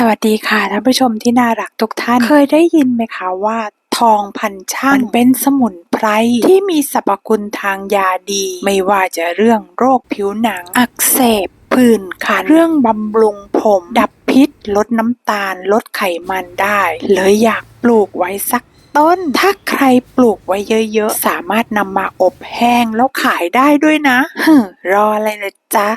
สวัสดีค่ะท่านผู้ชมที่น่ารักทุกท่าน เคยได้ยินไหมคะว่าทองพันช่างเป็นสมุนไพรที่มีสรรพคุณทางยาดี ไม่ว่าจะเรื่องโรคผิวหนัง อักเสบผื่นคัน เรื่องบำรุงผม ดับพิษ ลดน้ำตาล ลดไขมันได้ เลยอยากปลูกไว้สัก ต้น ถ้าใครปลูกไว้เยอะๆ สามารถนำมาอบแห้งแล้วขายได้ด้วยนะฮึรออะไรนะจ๊ะ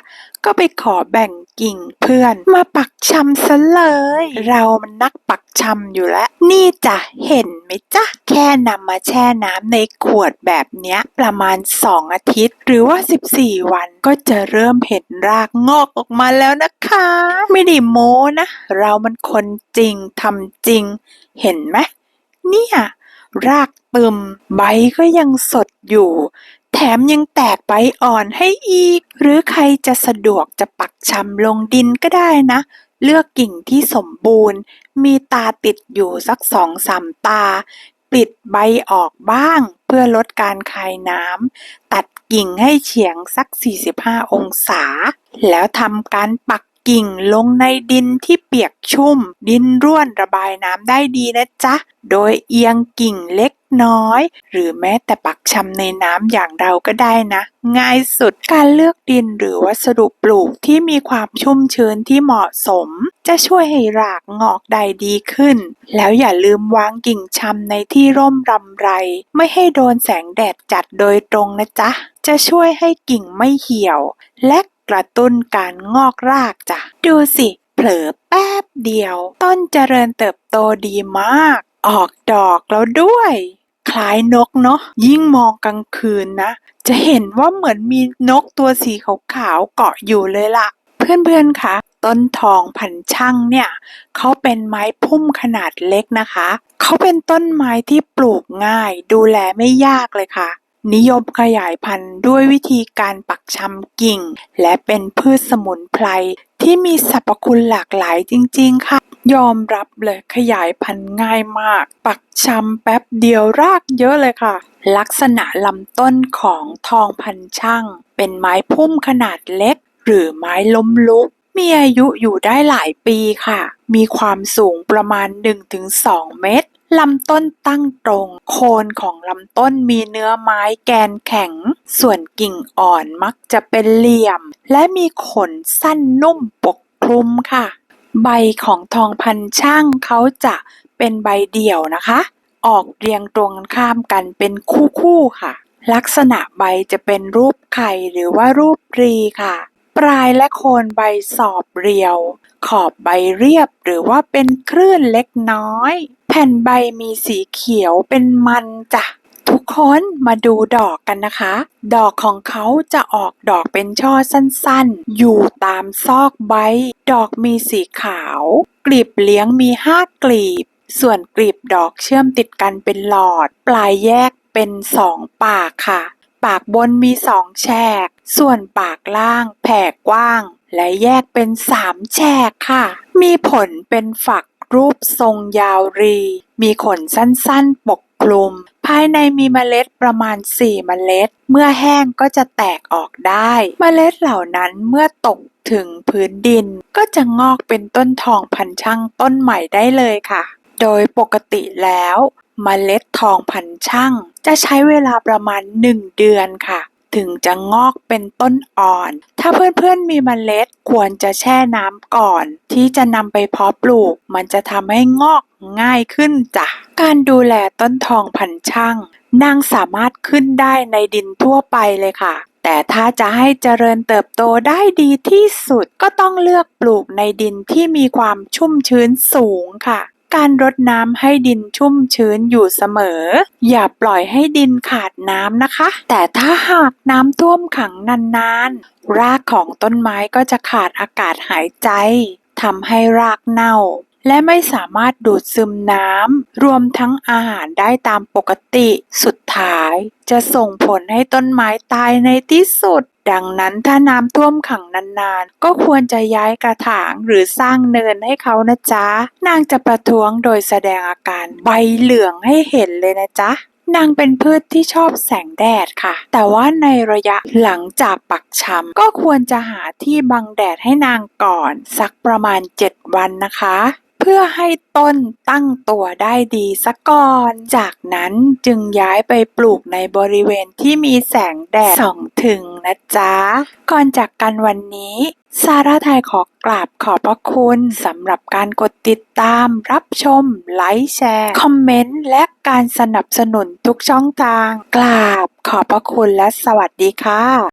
ก็ไปขอแบ่งกิ่งเพื่อนมาปักชำซะเลย เรามันนักปักชำอยู่แล้ว นี่จ้ะเห็นไหมจ๊ะ แค่นำมาแช่น้ำในขวดแบบเนี้ย ประมาณ 2 อาทิตย์ หรือว่า 14 วันก็จะเริ่มเห็นรากงอกออกมาแล้วนะคะ ไม่ได้โม้นะ เรามันคนจริงทำจริง เห็นไหม เนี่ย รากตึมใบก็ยังสดอยู่ แถมยังแตกใบอ่อนให้อีก หรือใครจะสะดวกจะปักชำลงดินก็ได้นะ เลือกกิ่งที่สมบูรณ์ มีตาติดอยู่สักสองสามตา ปิดใบออกบ้าง เพื่อลดการคายน้ำตัดกิ่งให้เฉียงสัก 45 องศา แล้วทำการปัก กิ่งลงในดินที่เปียกชุ่ม ดินร่วนระบายน้ำได้ดีนะจ๊ะ โดยเอียงกิ่งเล็กน้อย หรือแม้แต่ปักชำในน้ำอย่างเราก็ได้นะ ง่ายสุดการเลือกดินหรือวัสดุปลูกที่มีความชุ่มชื้นที่เหมาะสม จะช่วยให้รากงอกได้ดีขึ้น แล้วอย่าลืมวางกิ่งชำในที่ร่มรำไร ไม่ให้โดนแสงแดดจัดโดยตรงนะจ๊ะ จะช่วยให้กิ่งไม่เหี่ยว และ กระตุ้นการงอกรากจ้ะ ดูสิ เผลอแป๊บเดียว ต้นเจริญเติบโตดีมาก ออกดอกแล้วด้วย คล้ายนกเนาะยิ่งมองกลางคืนนะ จะเห็นว่าเหมือนมีนกตัวสีขาวๆเกาะอยู่เลยล่ะ เพื่อนๆคะต้นทองพันช่างเนี่ยเขาเป็นไม้พุ่มขนาดเล็กนะคะ เขาเป็นต้นไม้ที่ปลูกง่าย ดูแลไม่ยากเลยค่ะ นิยมขยายพันธุ์ด้วยวิธีการปักชำกิ่ง และเป็นพืชสมุนไพรที่มีสรรพคุณหลากหลายจริง ๆ ค่ะ ยอมรับเลยขยายพันธุ์ง่ายมาก ปักชำแป๊บเดียวรากเยอะเลยค่ะ ลักษณะลำต้นของทองพันช่าง เป็นไม้พุ่มขนาดเล็ก หรือไม้ล้มลุก มีอายุอยู่ได้หลายปีค่ะ มีความสูงประมาณ 1-2 เมตร ลำต้นตั้งตรง โคนของลำต้นมีเนื้อไม้แกนแข็ง ส่วนกิ่งอ่อนมักจะเป็นเหลี่ยม และมีขนสั้นนุ่มปกคลุมค่ะ ใบของทองพันช่างเขาจะเป็นใบเดี่ยวนะคะ ออกเรียงตรงข้ามกันเป็นคู่ๆค่ะ ลักษณะใบจะเป็นรูปไข่หรือว่ารูปรีค่ะ ปลายและโคนใบสอบเรียว ขอบใบเรียบหรือว่าเป็นคลื่นเล็กน้อย แผ่นใบมีสีเขียวเป็นมันจ้ะ ทุกคนมาดูดอกกันนะคะ ดอกของเขาจะออกดอกเป็นช่อสั้นๆ อยู่ตามซอกใบ ดอกมีสีขาว กลีบเลี้ยงมีห้ากลีบ ส่วนกลีบดอกเชื่อมติดกันเป็นหลอด ปลายแยกเป็นสองปากค่ะ ปากบนมีสองแฉก ส่วนปากล่างแผ่กว้าง และแยกเป็นสามแฉกค่ะ มีผลเป็นฝัก รูปทรงยาวรี มีขนสั้น ๆ ปกคลุม ภายในมีเมล็ดประมาณ 4 เมล็ด เมื่อแห้งก็จะแตกออกได้ เมล็ดเหล่านั้นเมื่อตกถึงพื้นดินก็จะงอกเป็นต้นทองพันช่างต้นใหม่ได้เลยค่ะ โดยปกติแล้ว เมล็ดทองพันช่างจะใช้เวลาประมาณ 1 เดือนค่ะ ถึงจะงอกเป็นต้นอ่อน ถ้าเพื่อนๆมีเมล็ดควรจะแช่น้ำก่อน ที่จะนำไปเพาะปลูก มันจะทำให้งอกง่ายขึ้นจ้ะ การดูแลต้นทองพันช่างนางสามารถขึ้นได้ในดินทั่วไปเลยค่ะ แต่ถ้าจะให้เจริญเติบโตได้ดีที่สุดก็ต้องเลือกปลูกในดินที่มีความชุ่มชื้นสูงค่ะ การรดน้ำให้ดินชุ่มชื้นอยู่เสมอ อย่าปล่อยให้ดินขาดน้ำนะคะ แต่ถ้าหากน้ำท่วมขังนานๆ รากของต้นไม้ก็จะขาดอากาศหายใจทำให้รากเน่า และไม่สามารถดูดซึมน้ำรวมทั้งอาหารได้ตามปกติ สุดท้ายจะส่งผลให้ต้นไม้ตายในที่สุด ดังนั้นถ้าน้ำท่วมขังนานๆ ก็ควรจะย้ายกระถางหรือสร้างเนินให้เขานะจ๊ะ นางจะประท้วงโดยแสดงอาการใบเหลืองให้เห็นเลยนะจ๊ะนางเป็นพืชที่ชอบแสงแดดค่ะ แต่ว่าในระยะหลังจากปักชำก็ควรจะหาที่บังแดดให้นางก่อน สักประมาณ 7 วันนะคะ เพื่อให้ต้นตั้งตัวได้ดีซะก่อน จากนั้นจึงย้ายไปปลูกในบริเวณที่มีแสงแดดส่องถึงนะจ๊ะ ก่อนจากกันวันนี้ซาร่าไทยขอกราบขอบพระคุณสำหรับการกดติดตาม รับชม ไลค์แชร์ คอมเมนต์ และการสนับสนุนทุกช่องทาง กราบขอบพระคุณและสวัสดีค่ะ